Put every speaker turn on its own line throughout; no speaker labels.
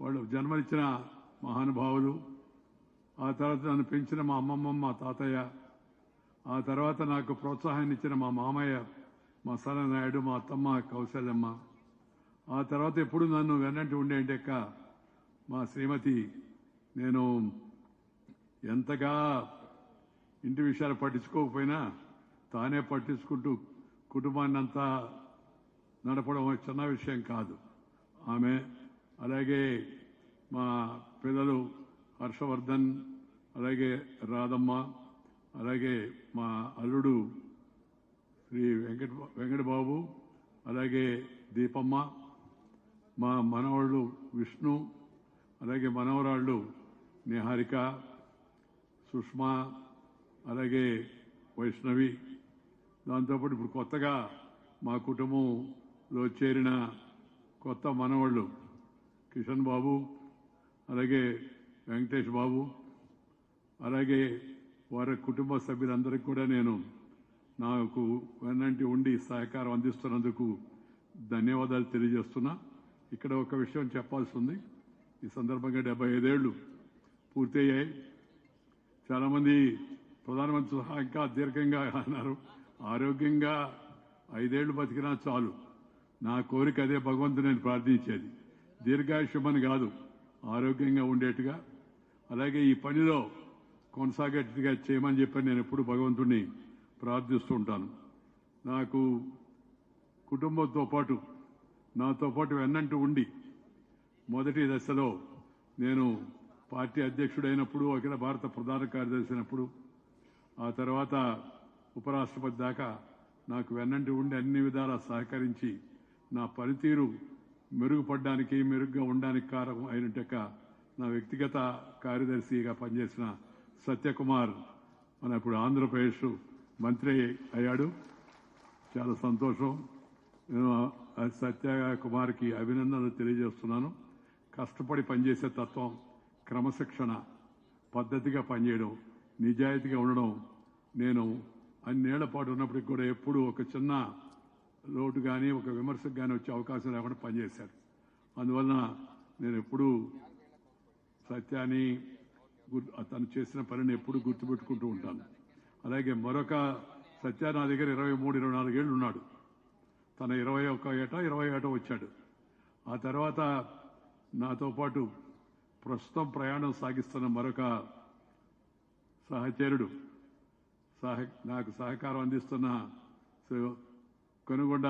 వాళ్ళు జన్మనిచ్చిన మహానుభావులు ఆ తర్వాత నన్ను పెంచిన మా అమ్మమ్మ మా తాతయ్య ఆ తర్వాత నాకు ప్రోత్సాహాన్ని ఇచ్చిన మా మామయ్య మా నాయుడు మా అత్తమ్మ కౌశల్యమ్మ ఆ తర్వాత ఎప్పుడు నన్ను వెన్నంటి ఉండేంటెక్క మా శ్రీమతి నేను ఎంతగా ఇంటి విషయాలు పట్టించుకోకపోయినా తానే పట్టించుకుంటూ కుటుంబాన్ని అంతా నడపడం చిన్న విషయం కాదు. ఆమె అలాగే మా పిల్లలు హర్షవర్ధన్ అలాగే రాధమ్మ అలాగే మా అల్లుడు శ్రీ వెంకట వెంకటబాబు అలాగే దీపమ్మ మా మనవాళ్ళు విష్ణు అలాగే మనవరాళ్ళు నిహారిక సుష్మా అలాగే వైష్ణవి. దాంతోపాటు ఇప్పుడు కొత్తగా మా కుటుంబంలో చేరిన కొత్త మనవాళ్ళు కిషన్ బాబు అలాగే వెంకటేష్ బాబు అలాగే వారి కుటుంబ సభ్యులందరికీ కూడా నేను నాకు వెన్నంటి ఉండి సహకారం అందిస్తున్నందుకు ధన్యవాదాలు తెలియజేస్తున్నా. ఇక్కడ ఒక విషయం చెప్పాల్సి ఉంది. ఈ సందర్భంగా డెబ్బై ఐదేళ్ళు పూర్తయ్యాయి. చాలామంది ప్రధానమంత్రి సహా ఇంకా దీర్ఘంగా అన్నారు. ఆరోగ్యంగా ఐదేళ్ళు బతికినా చాలు. నా కోరిక అదే భగవంతుని నేను ప్రార్థించేది. దీర్ఘాయుష్యమని కాదు ఆరోగ్యంగా ఉండేట్టుగా. అలాగే ఈ పనిలో కొనసాగేట్టుగా చేయమని చెప్పి నేను ఎప్పుడు భగవంతుణ్ణి ప్రార్థిస్తూ ఉంటాను. నాకు కుటుంబంతో పాటు నాతో పాటు వెన్నంటూ ఉండి మొదటి దశలో నేను పార్టీ అధ్యక్షుడైనప్పుడు అఖిల భారత ప్రధాన కార్యదర్శి అయినప్పుడు ఆ తర్వాత ఉపరాష్ట్రపతి దాకా నాకు వెన్నంటి ఉండి అన్ని విధాలా సహకరించి నా పనితీరు మెరుగుపడడానికి మెరుగ్గా ఉండడానికి కారణం అయినట్టుక నా వ్యక్తిగత కార్యదర్శిగా పనిచేసిన సత్యకుమార్ మన ఇప్పుడు ఆంధ్రప్రదేశ్ మంత్రి అయ్యాడు. చాలా సంతోషం. నేను సత్య కుమార్కి అభినందనలు తెలియజేస్తున్నాను. కష్టపడి పనిచేసే తత్వం క్రమశిక్షణ పద్ధతిగా పనిచేయడం నిజాయితీగా ఉండడం నేను అన్నేళ్ళ పాటు ఉన్నప్పటికీ కూడా ఎప్పుడూ ఒక చిన్న లోటు కానీ ఒక విమర్శకు కానీ వచ్చే అవకాశం లేకుండా పనిచేశారు. అందువలన నేను ఎప్పుడూ సత్యాన్ని గుర్- తను చేసిన పనిని ఎప్పుడు గుర్తుపెట్టుకుంటూ ఉంటాను. అలాగే మరొక సత్య నా దగ్గర ఇరవై మూడు ఇరవై నాలుగేళ్ళు ఉన్నాడు. తన ఇరవై ఒక్క ఏట ఇరవై ఏట వచ్చాడు. ఆ తర్వాత నాతో పాటు ప్రస్తుతం ప్రయాణం సాగిస్తున్న మరొక సహచరుడు సహ నాకు సహకారం అందిస్తున్న శ్రీ కొనుగొండ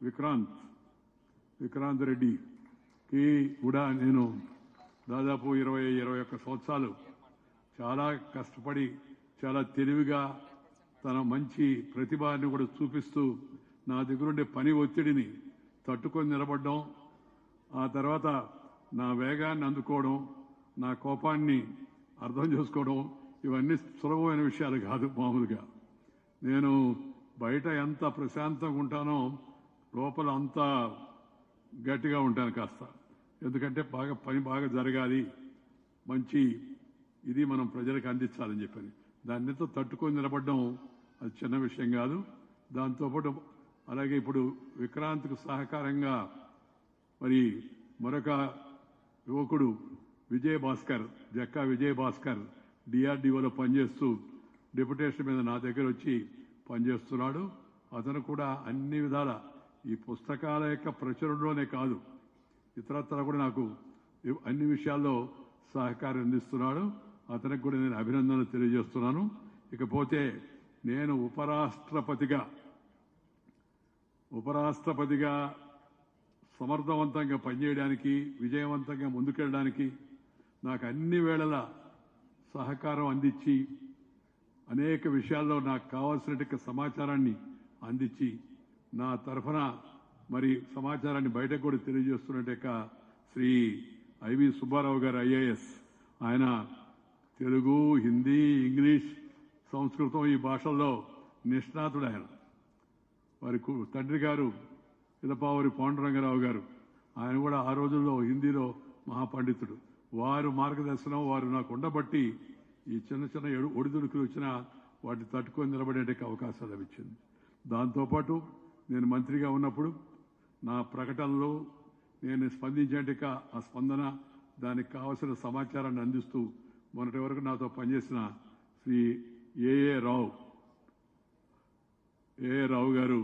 విక్రాంత్ విక్రాంత్ రెడ్డికి కూడా నేను దాదాపు ఇరవై ఇరవై ఒక్క సంవత్సరాలు చాలా కష్టపడి చాలా తెలివిగా తన మంచి ప్రతిభని కూడా చూపిస్తూ నా దగ్గరుండే పని ఒత్తిడిని తట్టుకొని నిలబడడం ఆ తర్వాత నా వేగాన్ని అందుకోవడం నా కోపాన్ని అర్థం చేసుకోవడం ఇవన్నీ సులభమైన విషయాలు కాదు మామూలుగా. నేను బయట ఎంత ప్రశాంతంగా ఉంటానో లోపల అంత గట్టిగా ఉంటాను కాస్త. ఎందుకంటే బాగా పని బాగా జరగాలి. మంచి ఇది మనం ప్రజలకు అందించాలని చెప్పని. దాన్నితో తట్టుకొని నిలబడడం అది చిన్న విషయం కాదు. దాంతోపాటు అలాగే ఇప్పుడు విక్రాంత్కు సహకారంగా మరి మరొక యువకుడు విజయ్ భాస్కర్ జక్కా విజయ్ భాస్కర్ డిఆర్డీఓలో పనిచేస్తూ డిప్యుటేషన్ మీద నా దగ్గర వచ్చి పనిచేస్తున్నాడు. అతను కూడా అన్ని విధాల ఈ పుస్తకాల యొక్క ప్రచురణలోనే కాదు ఇతరత్ర కూడా నాకు అన్ని విషయాల్లో సహకారం అందిస్తున్నాడు. అతనికి కూడా నేను అభినందనలు తెలియజేస్తున్నాను. ఇకపోతే నేను ఉపరాష్ట్రపతిగా ఉపరాష్ట్రపతిగా సమర్థవంతంగా పనిచేయడానికి విజయవంతంగా ముందుకెళ్ళడానికి నాకు అన్ని వేళలా సహకారం అందించి అనేక విషయాల్లో నాకు కావాల్సినట్టు సమాచారాన్ని అందించి నా తరఫున మరి సమాచారాన్ని బయటకు కూడా తెలియజేస్తున్నట్టు శ్రీ ఐవి సుబ్బారావు గారు ఐఏఎస్. ఆయన తెలుగు హిందీ ఇంగ్లీష్ సంస్కృతం ఈ భాషల్లో నిష్ణాతుడు ఆయన. వారి తండ్రి గారు ఇలపావరి పాండురంగరావు గారు. ఆయన కూడా ఆ రోజుల్లో హిందీలో మహాపండితుడు. వారు మార్గదర్శనం వారు నాకు ఉండబట్టి ఈ చిన్న చిన్న ఎడు- ఒడిదుడుకులు వచ్చినా వాటిని తట్టుకొని నిలబడేటకు అవకాశం లభించింది. దాంతోపాటు నేను మంత్రిగా ఉన్నప్పుడు నా ప్రకటనలో నేను స్పందించేటిక ఆ స్పందన దానికి కావలసిన సమాచారాన్ని అందిస్తూ మొన్నటి వరకు నాతో పనిచేసిన శ్రీ ఏఏ రావు ఏఏ రావు గారు